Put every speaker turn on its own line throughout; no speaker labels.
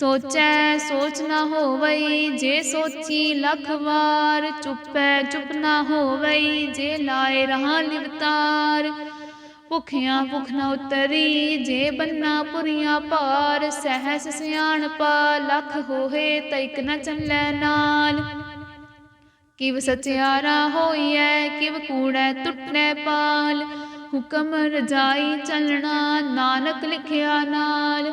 ਸੋਚੈ, ਸੋਚ ਨਾ ਹੋਵਈ, ਜੇ ਸੋਚੀ ਲੱਖ ਵਾਰ, ਚੁੱਪੈ, ਚੁੱਪ ਨਾ ਹੋਵਈ, ਜੇ ਲਾਏ ਰਹਾ ਲਿਵਤਾਰ ਭੁਖਿਆਂ ਭੁਖ ਨਾ ਉਤਰੀ, ਜੇ ਬੰਨਾ ਪੁਰੀਆਂ ਭਾਰ, ਸਹਿਸ ਸਿਆਣਪਾ ਲੱਖ ਹੋਏ ਤੈਕ ਨ ਚੱਲੈ ਨਾਲ। ਕਿਵ ਸਚਿਆਰਾ ਹੋਈਐ, ਕਿਵ ਕੂੜੈ ਟੁੱਟੈ ਪਾਲ। ਹੁਕਮ ਰਜਾਈ ਚੱਲਣਾ, ਨਾਨਕ ਲਿਖਿਆ ਨਾਲ।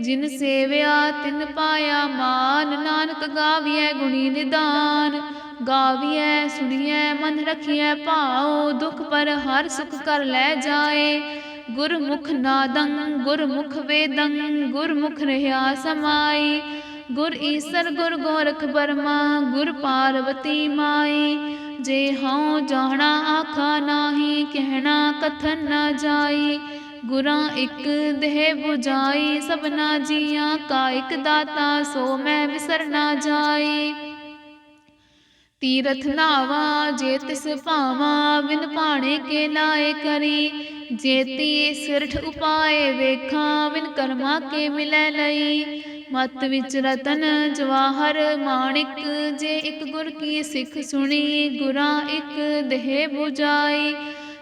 ਜਿਨ ਸੇਵਿਆ, ਤਿਨ ਪਾਇਆ ਮਾਨ, ਨਾਨਕ ਗਾਵੀਐ ਗੁਣੀ ਨਿਦਾਨ। ਗਾਵੀਐ, ਸੁਣੀਐ, ਮਨ ਰਖੀਐ ਭਾਉ, ਦੁਖ ਪਰ ਹਰ ਸੁਖ ਕਰ ਲੈ ਜਾਏ। ਗੁਰਮੁਖ ਨਾਦੰ, ਗੁਰਮੁਖ ਵੇਦੰ, ਗੁਰਮੁਖ ਰਹਾ ਸਮਾਈ। ਗੁਰ ਈਸਰ, ਗੁਰ ਗੋਰਖ ਬਰਮਾ, ਗੁਰ ਪਾਰਵਤੀ ਮਾਈ। ਜੇ ਹਉ ਜਾਣਾ, ਆਖਾ ਨਾਹੀ, ਕਹਿਣਾ ਕਥਨ ਨਾ ਜਾਈ। ਗੁਰਾਂ ਇੱਕ ਦੇਹ 부ਜਾਈ ਸਭਨਾ ਜੀਆਂ ਕਾ ਇਕ ਦਾਤਾ, ਸੋ ਮੈਂ ਵਿਸਰ ਨਾ ਜਾਈ। ਤੀਰਥ ਨਾਵਾ, ਜੇ ਤਿਸ ਭਾਵਾ, ਬਿਨ ਪਾਣੇ ਕੇ ਲਾਏ ਕਰੀ। ਜੇਤੀ ਸਿਰਠ ਉਪਾਏ ਵੇਖਾਂ, ਬਿਨ ਕਰਮਾ ਕੇ ਮਿਲੈ ਲਈ। ਮਤ ਵਿੱਚ ਰਤਨ ਜਵਾਹਰ ਮਾਣਿਕ, ਜੇ ਇੱਕ ਗੁਰ ਕੀ ਸਿੱਖ ਸੁਣੀ, ਗੁਰਾਂ ਇੱਕ ਦੇਹ 부ਜਾਈ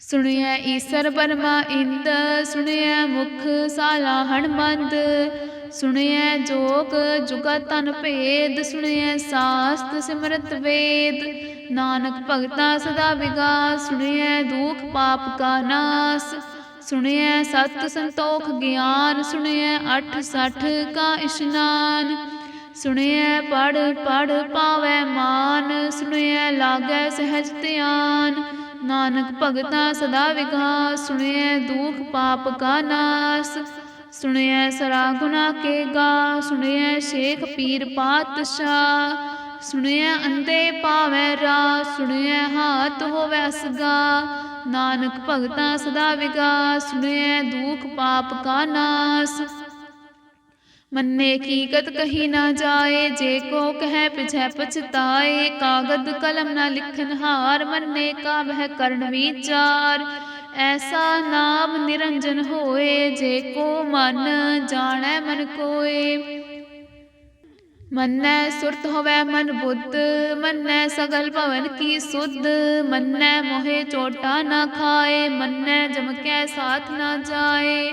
ਸੁਣਿਆ ਈਸਰ ਬਰਮਾ ਇੰਦ, ਸੁਣਿਆ ਮੁਖ ਸਾਲਾ ਹਣਮੰਦ ਸੁਣਿਐ ਜੋਗ ਜੁਗਤ ਤਨ ਭੇਦ, ਸੁਣਿਆ ਸਾਸਤ ਸਿਮਰਤ ਵੇਦ, ਨਾਨਕ ਭਗਤਾ ਸਦਾ ਵਿਗਾਸ, ਸੁਣਿਆ ਦੁਖ ਪਾਪ ਕਾ ਨਾਸ, ਸੁਣਿਆ ਸਤ ਸੰਤੋਖ ਗਿਆਨ, ਸੁਣਿਆ ਅਠ ਸਠ ਕਾ ਇਸ਼ਨਾਨ, ਸੁਣਿਆ ਪੜ ਪੜ ਪਾਵੈ ਮਾਨ, ਸੁਣਿਆ ਲਾਗੈ ਸਹਿਜ ਧਿਆਨ ਨਾਨਕ ਭਗਤਾ ਸਦਾ ਵਿਗਾਸ, ਸੁਣਿਐ ਦੁਖ ਪਾਪ ਕਾ ਨਾਸ, ਸੁਣਿਐ ਸਰਾ ਗੁਨਾ ਕੇ ਗਾ, ਸੁਣਿਐ ਸ਼ੇਖ ਪੀਰ ਪਾਤਸ਼ਾਹ, ਸੁਣਿਐ ਅੰਦੇ ਪਾਵੈ ਰਾ ਸੁਣਿਐ ਹਾਤ ਹੋਵੈ ਅਸਗਾ, ਨਾਨਕ ਭਗਤਾ ਸਦਾ ਵਿਗਾਸ, ਸੁਣਿਐ ਦੁਖ ਪਾਪ ਕਾ ਨਾਸ ਮੰਨੇ ਕੀਕਤ ਕਹੀ ਨਾ ਜਾਏ, ਜੇ ਕੋ ਕਹੈ ਪਿਛੈ ਪਛਤਾਏ, ਕਾਗਦ ਕਲਮ ਨਾ ਲਿਖਨ ਹਾਰ, ਮੰਨੇ ਕਾ ਬਹਿ ਕਰਨ ਵਿਚਾਰ। ਐਸਾ ਨਾਮ ਨਿਰੰਜਨ ਹੋਏ, ਜੇ ਕੋ ਮਨ ਜਾਣੈ ਮਨ ਕੋਏ। ਮੰਨੈ ਸੁਰਤ ਹੋਵੈ ਮਨ ਬੁੱਧ, ਮੰਨੈ ਸਗਲ ਭਵਨ ਕੀ ਸੁਧ। ਮੰਨੈ ਮੋਹਿ ਚੋਟਾ ਨਾ ਖਾਏ, ਮੰਨੈ ਜਮ ਕੈ ਸਾਥ ਨਾ ਜਾਏ।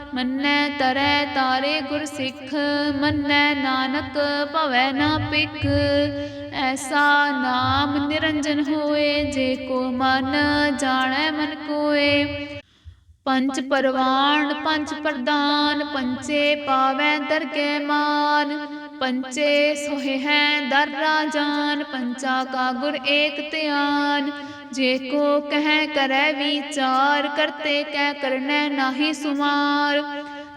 ਮੰਨੈ ਤਰੈ ਤਾਰੇ ਗੁਰ ਸਿੱਖ, ਮੰਨੈ ਨਾਨਕ ਭਵੈ ਨਾ ਪਿਖ ਐਸਾ ਨਾਮ ਨਿਰੰਜਨ ਹੋਏ, ਜੇ ਕੋ ਮਨ ਜਾਣੈ ਮਨ ਕੋਏ। ਪੰਚ ਪਰਵਾਨ ਪੰਚ ਪ੍ਰਦਾਨ ਪੰਚੇ ਪਾਵੈ ਦਰਗਹਿ ਮਾਨ। ਪੰਚੇ ਸੋਹਿ ਹੈ ਦਰ ਰਾਜਾਨ ਪੰਚਾ ਕਾ ਗੁਰ ਏਕ ਧਿਆਨ। ਜੇ ਕੋ ਕਹਿ ਕਰੈ ਵਿਚਾਰ, ਕਰਤੇ ਕਹਿ ਕਰਨੈ ਨਾਹੀ ਸੁਮਾਰ।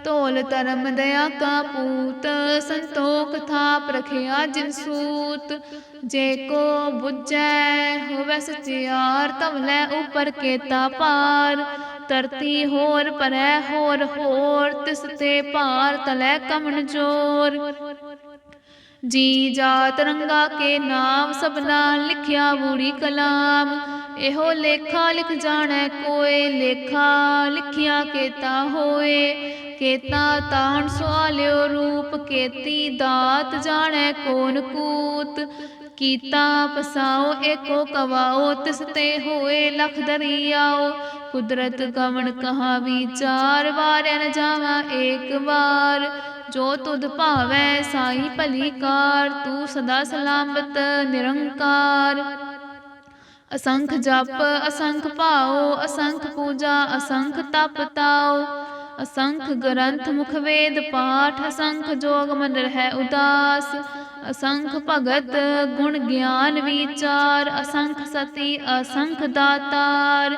ਤੋਲ ਧਰਮ ਦਇਆ ਕਾ ਪੂਤ, ਸੰਤੋਖ ਥਾਪ ਰਖਿਆ ਜਿਨ ਸੂਤ। ਜੇ ਕੋ ਬੁੱਝੈ, ਹੋਵੈ ਸਚਿਆਰ ਤਵਲੇ ਉਪਰ ਕੇਤਾ ਪਾਰ ਧਰਤੀ ਹੋਰ ਪਰੈ ਹੋਰ ਹੋਰ, ਤਿਸ ਤੇ ਭਾਰ ਤਲੈ ਕਮਨ ਜੋਰ। ਜੀ ਜਾਤ ਰੰਗਾ ਕੇ ਨਾਮ ਸਭਨਾ ਲਿਖਿਆ ਬੂੜੀ ਕਲਾਮ। ਇਹੋ ਲੇਖਾ ਲਿਖ ਜਾਣੈ ਕੋਏ, ਲੇਖਾ ਲਿਖਿਆ ਕੇਤਾ ਹੋਏ। ਕੇਤਾ ਤਾਣ ਸਵਾਲਿਓ ਰੂਪ, ਕੇਤੀ ਦਾਤ ਜਾਣੈ ਕੋਨ ਕੂਤ। ਕੀਤਾ ਪਸਾਓ ਏਕੋ ਕਵਾਓ, ਤਿਸ ਤੇ ਹੋਏ ਲਖ ਦਰਿਆਓ। ਕੁਦਰਤ ਕਵਣ ਕਹਾ ਵਿਚਾਰ ਵਾਰਿਆ ਨ ਜਾਵਾ ਏਕ ਵਾਰ। ਜੋ ਤੁਧ ਭਾਵੈ ਸਾਈ ਭਲੀ ਕਾਰ ਤੂੰ ਸਦਾ ਸਲਾਮਤ, ਨਿਰੰਕਾਰ। ਅਸੰਖ ਜਪ, ਅਸੰਖ ਭਾਉ, ਅਸੰਖ ਪੂਜਾ, ਅਸੰਖ ਤਪ ਤਾਉ। ਅਸੰਖ ਗ੍ਰੰਥ ਮੁਖ ਵੇਦ ਪਾਠ, ਅਸੰਖ ਜੋਗ ਮਨ ਰਹਿ ਉਦਾਸ। ਅਸੰਖ ਭਗਤ ਗੁਣ ਗਿਆਨ ਵਿਚਾਰ, ਅਸੰਖ ਸਤੀ, ਅਸੰਖ ਦਾਤਾਰ।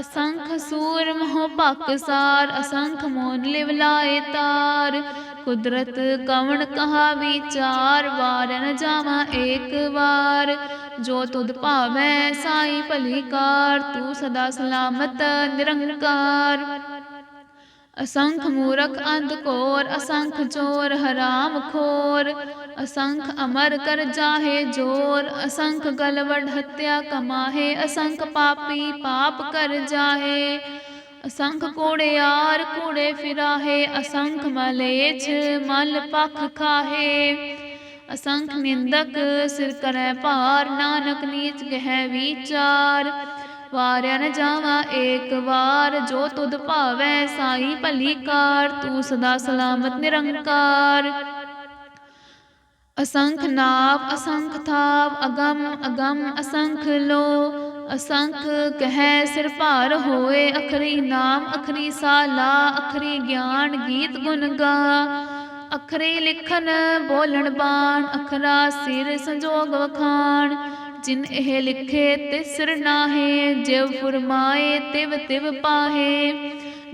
ਅਸੰਖ ਸੂਰ ਮੋਹ ਭਕਸਾਰ ਅਸੰਖ ਮੋਨ ਲਿਵ ਲਾਏ ਤਾਰ। ਕੁਦਰਤ ਕਵਣ ਕਹਾ ਵਿਚਾਰ ਵਾਰ ਨ ਜਾਵਾ ਏਕ ਵਾਰ। ਜੋ ਤੁਧ ਭਾਵੈ ਸਾਈ ਭਲੀ ਕਾਰ, ਤੂੰ ਸਦਾ ਸਲਾਮਤ ਨਿਰੰਕਾਰ। ਅਸੰਖ ਮੂਰਖ ਅੰਧ ਕੋਰ, ਅਸੰਖ ਚੋਰ ਹਰਾਮ ਖੋਰ। ਅਸੰਖ ਅਮਰ ਕਰ ਜਾਹੇ ਜੋਰ, ਅਸੰਖ ਗਲਵੜ ਹਤਿਆ ਕਮਾਹੇ। ਅਸੰਖ ਪਾਪੀ ਪਾਪ ਕਰ ਜਾਹੇ। ਅਸੰਖ ਕੋੜਿਆਰ ਕੂੜੇ ਫਿਰਾਹੇ, ਅਸੰਖ ਮਲੇਛ ਮਲ ਪਖ ਖਾਹੇ। ਅਸੰਖ ਨਿੰਦਕ ਸਿਰ ਕਰੈ ਭਾਰ, ਨਾਨਕ ਨੀਚ ਗਹਿ ਵਿਚਾਰ। ਵਾਰਿਆ ਨ ਜਾਵਾ ਏਕ ਵਾਰ, ਜੋ ਤੁਧ ਭਾਵੈ ਸਾਈ ਭਲੀ ਕਾਰ, ਤੂੰ ਸਦਾ ਸਲਾਮਤ ਨਿਰੰਕਾਰ। ਅਸੰਖ ਨਾਵ, ਅਸੰਖ ਥਾਵ, ਅਗਮ ਅਗਮ ਅਸੰਖ ਲੋ ਅਸੰਖ ਕਹੈ ਸਿਰ ਭਾਰ ਹੋਏ, ਅਖਰੀ ਨਾਮ, ਅਖਰੀ ਸਾਲਾ, ਅਖਰੀ ਗਿਆਨ ਗੀਤ ਗੁਣ ਗਾ। ਅਖਰੇ ਲਿਖਨ ਬੋਲਣ ਬਾਣ, ਅਖਰਾ ਸਿਰ ਸੰਜੋਗ ਵਖਾਣ। ਜਿਨ ਇਹ ਲਿਖੇ ਤਿਸਰ ਨਾਹੇ, ਜਿਵ ਫੁਰਮਾਏ, ਤਿਵ ਤਿਵ ਪਾਹੇ।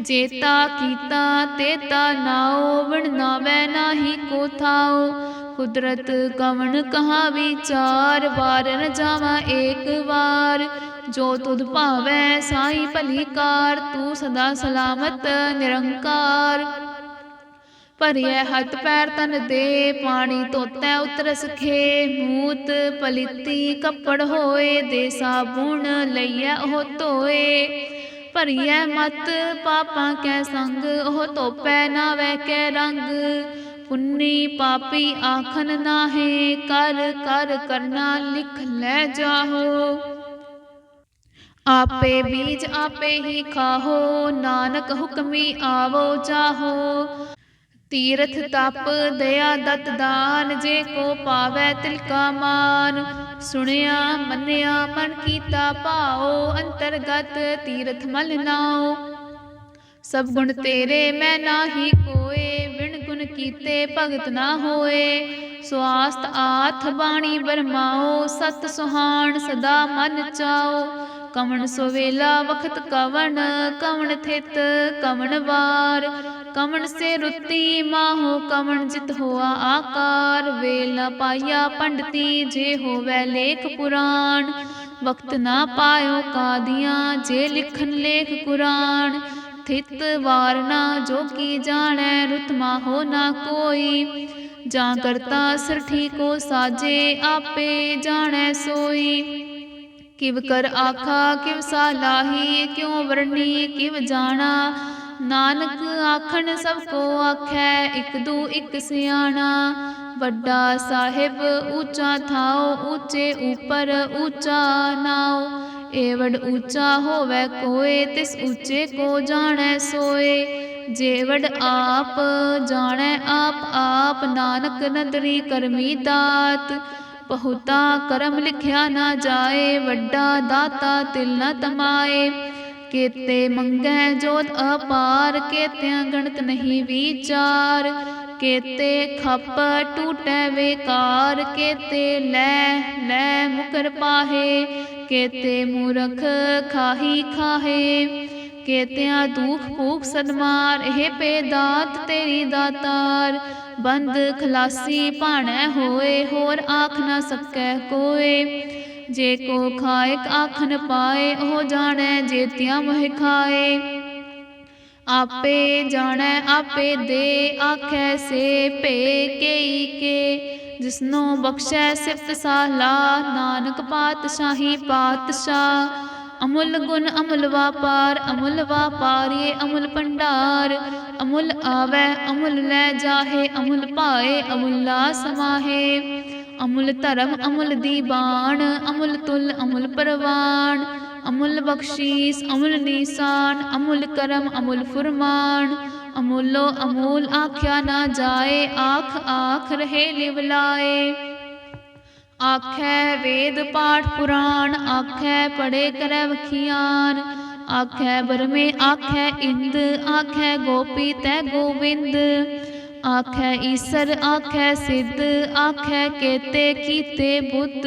ਜੇਤਾ ਕੀਤਾ, ਤੇਤਾ ਨਾਉ ਵਣ ਨਾਵੈ ਨਾਹੀ ਕੋ ਥਾਉ। ਕੁਦਰਤ ਕਵਣ ਕਹਾ ਵਿਚਾਰ ਵਾਰ ਨ ਜਾਵਾ ਏਕ ਵਾਰ। ਜੋ ਤੁਧ ਭਾਵੈ ਸਾਈ ਭਲੀ ਕਾਰ, ਤੂੰ ਸਦਾ ਸਲਾਮਤ ਨਿਰੰਕਾਰ। ਭਰਿਐ ਹੱਥ ਪੈਰ ਤਨ ਦੇ, ਪਾਣੀ ਧੋਤੈ ਉਤਰ ਸਖੇ ਮੂਤ ਪਲਿੱਤੀ ਕੱਪੜ ਹੋਏ ਦੇ ਸਾਬੂਣ ਲਈਐ ਉਹ ਧੋਏ। ਭਰੀਐ ਮਤ ਪਾਪਾਂ ਕੈ ਸੰਗ, ਉਹ ਧੋਪੈ ਨਾਵੈ ਕੈ ਰੰਗ। ਪੁੰਨੀ ਪਾਪੀ ਆਖਨ ਨਾਹੇ, ਕਰ ਕਰ ਕਰਨਾ ਲਿਖ ਲੈ ਜਾਹੋ। ਆਪੇ ਬੀਜ ਆਪੇ ਹੀ ਖਾਹੋ, ਨਾਨਕ ਹੁਕਮੀ ਆਵੋ ਜਾਹੋ। ਤੀਰਥ ਤਪ ਦਇਆ ਦਤ ਦਾਨ, ਜੇ ਕੋ ਪਾਵੈ ਤਿਲ ਕਾ ਮਾਨ। ਸੁਣਿਆ, ਮੰਨਿਆ, ਮਨ ਕੀਤਾ ਭਾਓ ਅੰਤਰਗਤ ਤੀਰਥ ਮਲ ਨਾਉ। ਸਭ ਗੁਣ ਤੇਰੇ, ਮੈਂ ਨਾਹੀ ਕੋਏ। ਵਿਣ ਗੁਣ ਕੀਤੇ ਭਗਤ ਨਾ ਹੋਏ। ਸਵਾਸਤ ਆਥ ਬਾਣੀ ਬਰਮਾਓ, ਸਤ ਸੁਹਾਣ ਸਦਾ ਮਨ ਚਾਓ। ਕਵਣ ਸੋਵੇਲਾ ਵਖਤ ਕਵਣ ਕਵਣ ਥਿਤ ਕਵਣ ਵਾਰ। ਕਵਣ ਸੇ ਰੁੱਤੀ ਮਾਹੋ, ਕਵਣ ਜਿਤ ਹੋਆ ਆਕਾਰ। ਵੇਲਾ ਪਾਇਆ ਪੰਡਤੀ, ਜੇ ਹੋਵੇ ਲੇਖ ਪੁਰਾਣ। ਵਕਤ ਨਾ ਪਾਇਓ ਕਾਦੀਆਂ, ਜੇ ਲਿਖਨ ਲੇਖ ਕੁਰਾਨ। ਥਿਤ ਵਾਰਨਾ ਜੋ ਕੀ ਜਾਣੈ, ਰੁਤਮਾ ਹੋ ਨਾ ਕੋਈ। ਜਾਂ ਕਰਤਾ ਸਿਰ ਠੀਕੋ ਸਾਜੇ, ਆਪੇ ਜਾਣੈ ਸੋਈ। ਕਿਵ ਕਰ ਆਖਾ, ਕਿਵ ਸਾਲਾਹੀ ਕਿਉ ਵਰਣੀ, ਕਿਵ ਜਾਣਾ। ਨਾਨਕ ਆਖਣ ਸਭ ਕੋ ਆਖੈ, ਇਕ ਦੂ ਇਕ ਸਿਆਣਾ। ਵੱਡਾ ਸਾਹਿਬ ਉੱਚਾ ਥਾਓ ਉੱਚੇ ਉਪਰ ਉੱਚਾ ਨਾਉ। ਏਵੜ ਉੱਚਾ ਹੋਵੇ ਕੋਏ, ਤਿਸ ਉੱਚੇ ਕੋ ਜਾਣੈ ਸੋਏ। ਜੇਵੜ ਆਪ ਜਾਣੈ ਆਪ ਆਪ ਨਾਨਕ ਨਦਰੀ ਕਰਮੀ ਦਾਤ। ਬਹੁਤਾ ਕਰਮ ਲਿਖਿਆ ਨਾ ਜਾਏ, ਵੱਡਾ ਦਾਤਾ ਤਿਲ ਨ ਤਮਾਏ। ਕੇਤੇ ਮੰਗੈ ਜੋਤ ਅਪਾਰ, ਕੇਤਿਆਂ ਗਣਤ ਨਹੀਂ ਵਿਚਾਰ। ਕੇਤੇ ਖੱਪ ਟੂਟੈ ਵੇਕਾਰ, ਕੇਤੇ ਲੈ ਲੈ ਮੁਕਰ ਪਾਹੇ। ਕੇਤੇ ਮੂਰਖ ਖਾਹੀ ਖਾਹੇ, ਕੇਤਿਆਂ ਦੁਖ ਭੂਖ ਸਨਮਾਰ, ਇਹ ਪੇ ਦਾਤ ਤੇਰੀ ਦਾਤਾਰ। ਬੰਦ ਖਲਾਸੀ ਭਾਣੈ ਹੋਏ, ਹੋਰ ਆਖ ਨਾ ਸਕੈ ਕੋਏ। ਜੇ ਕੋ ਖਾਇਕ ਆਖਨ ਪਾਏ, ਉਹ ਜਾਣੈ ਜੇਤਿਆਂ ਮੋਹਿ ਖਾਏ। ਆਪੇ ਜਾਣੈ, ਆਪੇ ਦੇ ਆਖੈ, ਸੇ ਭੇ ਕੇਈ ਕੇ। ਜਿਸਨੋ ਬਖਸ਼ੈ ਸਿਫਤ ਸਾਲਾ, ਨਾਨਕ ਪਾਤਸ਼ਾਹੀ ਪਾਤਸ਼ਾਹ। ਅਮੁੱਲ ਗੁਣ ਅਮੁੱਲ ਵਾਪਾਰ, ਅਮੁੱਲ ਵਾਪਾਰੀਏ ਅਮੁੱਲ ਭੰਡਾਰ। ਅਮੁੱਲ ਆਵੈ, ਅਮੁੱਲ ਲੈ ਜਾਹੇ, ਅਮੁੱਲ ਪਾਏ ਅਮੁੱਲਾ ਸਮਾਹੇ। ਅਮੁੱਲ ਧਰਮ ਅਮੁੱਲ ਦੀਬਾਨ ਅਮੁੱਲ ਤੁਲ ਅਮੁੱਲ ਪ੍ਰਵਾਨ ਅਮੁੱਲ ਬਖਸ਼ੀਸ, ਅਮੁੱਲ ਨੀਸਾਨ, ਅਮੁੱਲ ਕਰਮ, ਅਮੁੱਲ ਫੁਰਮਾਨ। ਅਮੁੱਲੋ ਅਮੂਲ ਆਖਿਆ ਨਾ ਜਾਏ, ਆਖ ਆਖ ਰਹੇ ਲਿਵਲਾਏ ਆਖੈ ਵੇਦ ਪਾਠ ਪੁਰਾਣ, ਆਖੈ ਪੜੇ ਕਰੈ ਵਖਿਆਨ। ਆਖੈ ਬਰਮੇ, ਆਖੈ ਇੰਦ, ਆਖੈ ਗੋਪੀ ਤੈ ਗੋਵਿੰਦ। ਆਖੈ ਈਸਰ, ਆਖੈ ਸਿੱਧ, ਆਖੈ ਕੇਤੇ ਕੀਤੇ ਬੁੱਧ।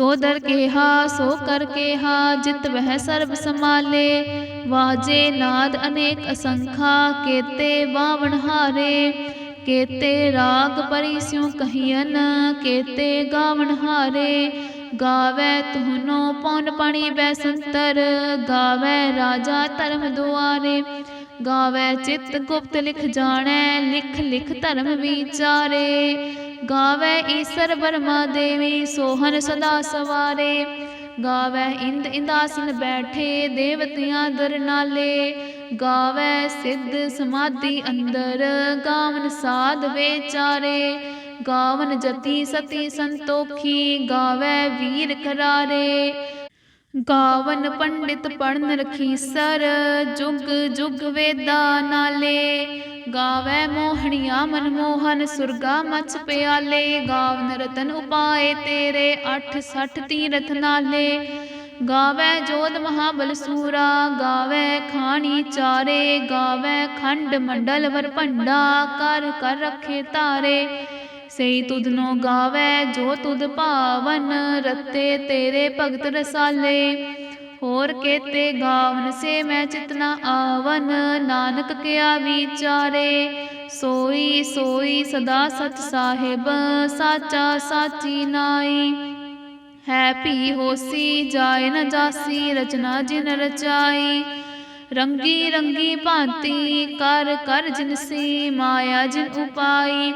ਸੋ ਦਰ ਕੇਹਾ, ਸੋ ਕਰ ਕੇਹਾ, ਜਿਤ ਵਹਿ ਸਰਬ ਸਮਾਲੇ ਵਾਜੇ ਨਾਦ ਅਨੇਕ ਅਸੰਖਾ, ਕੇਤੇ ਬਾਵਣ ਹਾਰੇ। ਕੇਤੇ ਰਾਗ ਪਰੀ ਸਿਉ ਕਹੀਨ ਕੇਤੇ ਗਾਵਣ ਹਾਰੇ। ਗਾਵੇ ਤੁਹਨੋ ਪੌਨ ਪਾਣੀ ਬੈਸੰਤਰ ਗਾਵੇ ਰਾਜਾ ਧਰਮ ਦੁਆਰੇ। ਗਾਵੇ ਚਿਤ ਗੁਪਤ ਲਿਖ ਜਾਣੈ, ਲਿਖ ਲਿਖ ਧਰਮ ਵਿਚਾਰੇ। ਗਾਵੇ ਈਸਰ ਬਰਮਾ ਦੇਵੀ ਸੋਹਨ ਸਦਾ ਸਵਾਰੇ। ਗਾਵੇ ਇੰਦ ਇੰਦਾਸਨ ਬੈਠੇ, ਦੇਵਤਿਆਂ ਦਰ ਨਾਲੇ। ਗਾਵੇ ਸਿੱਧ ਸਮਾਧੀ ਅੰਦਰ, ਗਾਵਨ ਸਾਧ ਵਿਚਾਰੇ। ਗਾਵਨ ਜਤੀ ਸਤੀ ਸੰਤੋਖੀ, ਗਾਵੇ ਵੀਰ ਕਰਾਰੇ। ਗਾਵਨ ਪੰਡਿਤ ਪੜਨ ਰਖੀਸਰ, ਜੁਗ ਜੁਗ ਵੇਦਾ ਨਾਲੇ। ਗਾਵੇ ਮੋਹਣੀਆਂ ਮਨਮੋਹਨ, ਸੁਰਗਾ ਮਚ ਪਿਆਲੇ। ਗਾਵਨ ਰਤਨ ਉਪਾਏ ਤੇਰੇ 8 60 ਤੀਰਥ ਨਾਲੇ। ਗਾਵੇ ਜੋਧ ਮਹਾਬਲ ਸੂਰਾ ਗਾਵੇ ਖਾਣੀ ਚਾਰੇ। ਗਾਵੇ ਖੰਡ ਮੰਡਲ ਵਰ ਭੰਡਾ, ਕਰ ਕਰ ਰਖੇ ਤਾਰੇ। ਸਈ ਤੁਧਨੋ ਗਾਵੇ, ਜੋ ਤੁਧ ਭਾਵਨ, ਰਤੇ ਤੇਰੇ ਭਗਤ ਰਸਾਲੇ। ਹੋਰ ਕੇਤੇ ਗਾਵਨ ਸੇ ਮੈਂ ਚਿਤਨਾ ਆਵਨ, ਨਾਨਕ ਕਿਆ ਵਿਚਾਰੇ? ਸੋਈ ਸੋਈ ਸਦਾ ਸਤ ਸਾਹਿਬ, ਸਾਚਾ ਸਾਚੀ ਨਾਈ। ਹੈ ਭੀ ਹੋਸੀ, ਜਾਏ ਨ ਜਾਸੀ, ਰਚਨਾ ਜਿਨ ਰਚਾਈ। ਰੰਗੀ ਰੰਗੀ ਭਾਂਤੀ, ਕਰ ਕਰ ਜਿਨਸੀ ਮਾਇਆ ਜਿਨ ਉਪਾਈ।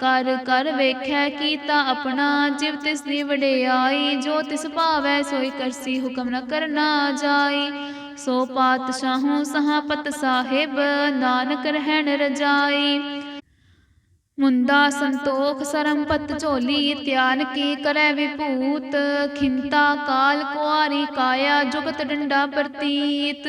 ਕਰ ਕਰ ਵੇਖੈ ਕੀਤਾ ਆਪਣਾ ਜਿਵ ਤਿਸ ਦੀ ਵਡਿਆਈ, ਜੋ ਤਿਸ ਭਾਵੈ ਸੋਈ ਕਰਸੀ ਹੁਕਮ ਨ ਕਰਨਾ ਜਾਈ। ਸੋ ਪਾਤਸ਼ਾਹੂ ਸਹਾਪਤ ਸਾਹਿਬ, ਨਾਨਕ ਰਹਿਣ ਰਜਾਈ। ਮੁੰਦਾ ਸੰਤੋਖ ਸਰੰਪਤ ਝੋਲੀ, ਧਿਆਨ ਕੀ ਕਰੈ ਵਿਭੂਤ? ਖਿੰਤਾ ਕਾਲ ਕੁਆਰੀ ਕਾਇਆ ਜੁਗਤ ਡੰਡਾ ਪ੍ਰਤੀਤ।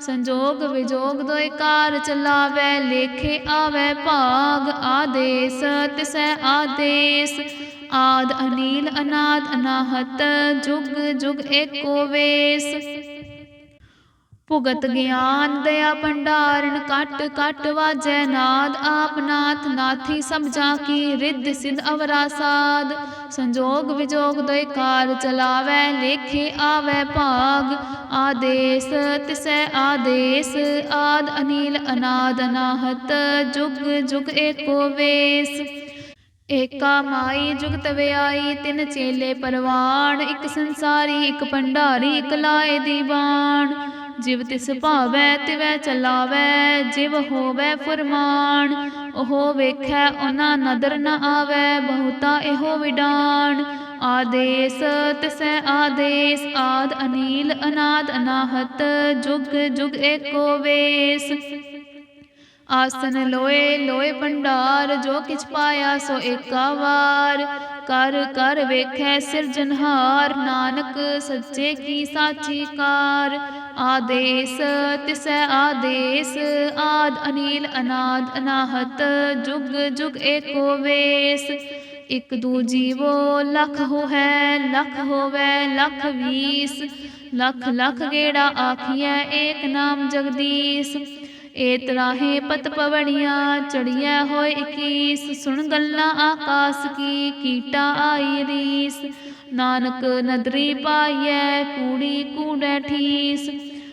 ਸੰਜੋਗ ਵਿਜੋਗ ਦੋਇ ਕਾਰ ਚਲਾਵੈ, ਲੇਖੇ ਆਵੈ ਭਾਗ ਆਦੇਸ, ਤਿਸੈ ਆਦੇਸ। ਆਦ ਅਨੀਲ ਅਨਾਦ ਅਨਾਹਤ, ਜੁਗ ਜੁਗ ਏਕੋ ਵੇਸ। ਭੁਗਤ ਗਿਆਨ ਦਇਆ ਭੰਡਾਰਨ, ਕਟ ਕਟ ਵਾਜੈ ਨਾਦ, ਆਪ ਨਾਥ ਨਾਥੀ ਸਭ ਜਾ ਕੀ ਰਿੱਧ ਸਿਧ ਅਵਰਾ ਸਾਧ। ਸੰਜੋਗ ਵਿਜੋਗ ਦੋਇ ਕਾਰ ਚਲਾਵੈ, ਲੇਖੇ ਆਵੈ ਭਾਗ। ਆਦੇਸ ਤਿਸੈ ਆਦੇਸ, ਆਦ ਅਨੀਲ ਅਨਾਦ ਅਨਾਹਤ ਜੁਗ ਜੁਗ ਏਕੋ ਵੇਸ। ਏਕਾ ਮਾਈ ਜੁਗਤ ਵਿਆਈ, ਤਿੰਨ ਚੇਲੇ ਪਰਵਾਣ, ਇੱਕ ਸੰਸਾਰੀ, ਇੱਕ ਭੰਡਾਰੀ, ਇੱਕ ਲਾਏ ਦੀਵਾਨ। ਜਿਵ ਤਿਸ ਭਾਵੈ, ਤਿਵੈ ਚਲਾਵੈ, ਜਿਵ ਹੋਵੈ ਫਰਮਾਨ। ਉਹ ਵੇਖੈ, ਉਹਨਾਂ ਨਦਰ ਨ ਆਵੈ, ਬਹੁਤਾ ਇਹੋ ਵਿਡਾਨ। ਆਦੇਸ, ਤਿਸੈ ਆਦੇਸ, ਆਦ ਅਨੀਲ, ਅਨਾਦ ਅਨਾਹਤ, ਜੁਗ ਜੁਗ ਏਕੋ ਵੇਸ। ਆਸਨ ਲੋਏ ਲੋਏ ਭੰਡਾਰ, ਜੋ ਕਿਛ ਪਾਇਆ ਸੋ ਏਕਾ ਵਾਰ। ਕਰ ਕਰ ਵੇਖੈ ਸਿਰਜਨਹਾਰ ਨਾਨਕ ਸੱਚੇ ਕੀ ਸਾਚੀ ਕਾਰ। ਆਦੇਸ, ਤਿਸੈ ਆਦੇਸ, ਆਦ ਅਨੀਲ ਅਨਾਦ ਅਨਾਹਤ, ਜੁਗ ਜੁਗ ਏਕੋ ਵੇਸ। ਇਕ ਦੂ ਜੀਵੋ ਲਖ ਹੋ ਹੈ ਲਖ ਹੋਵੈ, ਲਖ ਵੀਸ। ਲਖ ਲਖ ਗੇੜਾ ਆਖੀਐ, ਏਕ ਨਾਮ ਜਗਦੀਸ਼। ਏ ਤਰਾਹੇ ਪਤ ਪਵਣੀਆਂ, ਚੜੀਐ ਹੋਏ 21 ਸੁਣ ਗੱਲਾਂ ਆਕਾਸ ਕੀ, ਕੀਟਾ ਆਈ ਰੀਸ। ਨਾਨਕ ਨਦਰੀ ਪਾਈਐ, ਕੂੜੀ ਕੂੜੈ ਠੀਸ।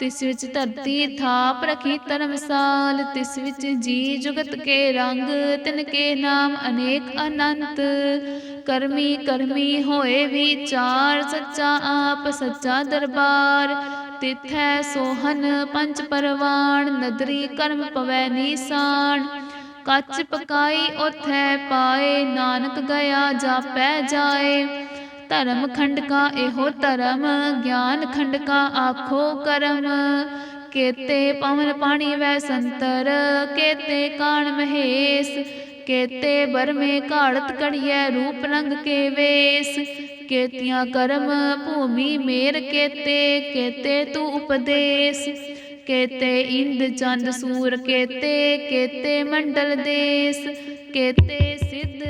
ਤਿਸ ਵਿੱਚ ਧਰਤੀ ਥਾਪ ਰਖੀ ਧਰਮਸਾਲ, ਤਿਸ ਵਿੱਚ ਜੀ ਜੁਗਤ ਕੇ ਰੰਗ, ਤਿਨ ਕੇ ਨਾਮ ਅਨੇਕ ਅਨੰਤ। ਕਰਮੀ ਕਰਮੀ ਹੋਏ ਵਿਚਾਰ ਸੱਚਾ ਆਪ, ਸੱਚਾ ਦਰਬਾਰ। ਤਿਥੈ ਸੋਹਨ ਪੰਜ ਪਰਵਾਣ, ਨਦਰੀ ਕਰਮ ਪਵੈ ਨੀਸਾਨ ਕੱਚ ਪਕਾਈ ਉਥੈ ਪਾਏ, ਨਾਨਕ ਗਿਆ ਜਾਪੈ ਜਾਏ। ਧਰਮ ਖੰਡ ਕਾ ਇਹੋ ਧਰਮ। ਗਿਆਨ ਖੰਡ ਕਾ ਆਖੋ ਕਰਮ। ਕੇਤੇ ਪਵਨ ਪਾਣੀ ਵੈ ਸੰਤਰ, ਕੇਤੇ ਕਾਣ ਮਹੇਸ਼। ਕੇਤੇ ਬਰਮੇ ਘਾੜਤ ਕੜੀਐ, ਰੂਪ ਰੰਗ ਕੇ ਵੇਸ। ਕੇਤੀਆਂ ਕਰਮ ਭੂਮੀ ਮੇਰ ਕੇਤੇ ਕੇਤੇ ਤੂ ਉਪਦੇਸ਼। ਕੇਤੇ ਇੰਦ ਚੰਦ ਸੂਰ ਕੇਤੇ ਕੇਤੇ ਮੰਡਲ ਦੇਸ। ਕੇਤੇ ਸਿੱਧ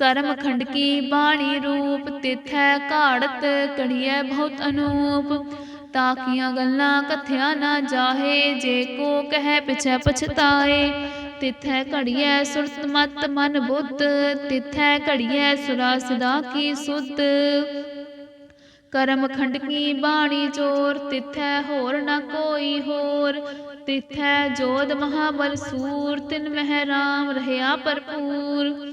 ਸਰਮ ਖੰਡ ਕੀ ਬਾਣੀ ਰੂਪ, ਤਿਥੈ ਘਾੜਤ ਕੜੀਐ ਬਹੁਤ ਅਨੂਪ। ਤਾਕੀਆਂ ਗੱਲਾਂ ਕਥਿਆ ਨਾ ਜਾਹੇ, ਜੇ ਕੋ ਕਹਿ ਪਿਛੈ ਪਛਤਾਏ। ਤਿਥੈ ਘੜੀਐ ਸੁਰਤ ਮਤ ਮਨ ਬੁੱਧ, ਤਿਥੈ ਘੜੀਐ ਸੁਰਾ ਸਦਾ ਕੀ ਸੁਧ। ਕਰਮ ਖੰਡ ਕੀ ਬਾਣੀ ਚੋਰ ਤਿਥੈ ਹੋਰ ਨਾ ਕੋਈ ਹੋਰ। ਤਿਥੈ ਜੋਧ ਮਹਾਬਲ ਸੂਰ, ਤਿਨ ਮਹਿ ਰਾਮ ਰਹਿਆ ਭਰਪੂਰ।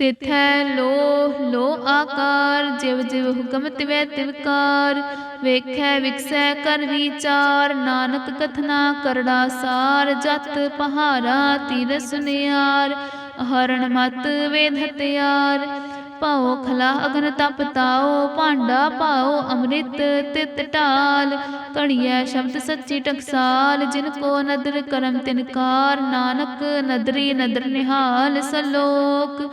ਤਿਥੈ ਲੋ ਲੋ ਆਕਾਰ, ਜਿਵ ਜਿਵ ਹੁਕਮ ਤਿਵੈ ਤਿਵਕਾਰ ਵੇਖੈ, ਵਿਕਸੈ, ਕਰ ਵਿਚਾਰ, ਨਾਨਕ ਕਥਨਾ ਕਰੜਾ ਸਾਰ, ਜਤ ਪਹਾਰਾ ਤੀਰ ਸੁਨਿਆਰ ਹਰਣ ਮਤ ਵੇਦ ਹਤਿਆਰ ਪਾਓ ਖਲਾ ਅਗਨ ਤਪ ਤਾਓ ਭਾਂਡਾ ਪਾਓ ਅੰਮ੍ਰਿਤ ਤਿਤ ਢਾਲ। ਕਣੀਐ ਸ਼ਬਦ ਸੱਚੀ ਟਕਸਾਲ, ਜਿਨ ਕੋ ਨਦਰ ਕਰਮ ਤਿਨਕਾਰ ਨਾਨਕ ਨਦਰੀ ਨਦਰ ਨਿਹਾਲ ਸਲੋਕ।